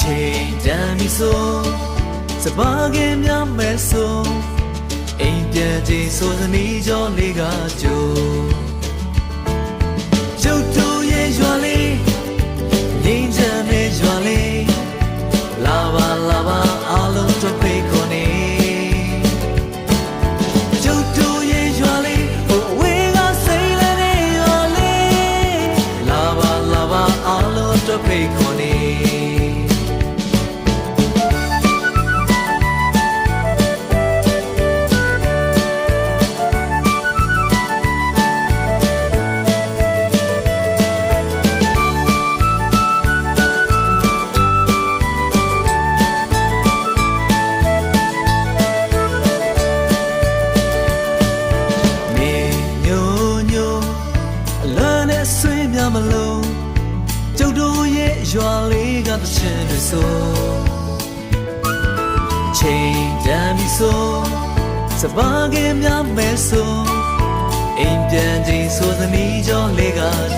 ချိန်တန်ပြီဆိုစပါးကင်များမဲဆိုအိမ်ပြန်ချိန်ဆိုစနီးကြောလေးကကြိုကျုပ်တို့ရဲ့ရွာလေးငိမ့်ချမ်းတဲ့ရွာလေးလာပါလာပါအားလုံးတို့ဖိတ်ခေါ်နေကျုပ်တို့ရဲ့ရွာလေးဟိုဝေးကစိတ်လည်းတဲ့ရွာလေးလာပါလာပါအားလုံးတို့ဖိတ်ခေါ်နေနေ လန်းနဲ့ဆွေးများမလို့ကျုပ်တို့ရဲ့ရွာလေးကသချင်းတွေဆိုချိန်တန်ပြီဆိုစပါးကင်များမဲဆိုအိမ်ပြန်ချိန်ဆိုသနီးကြောလေးကကြို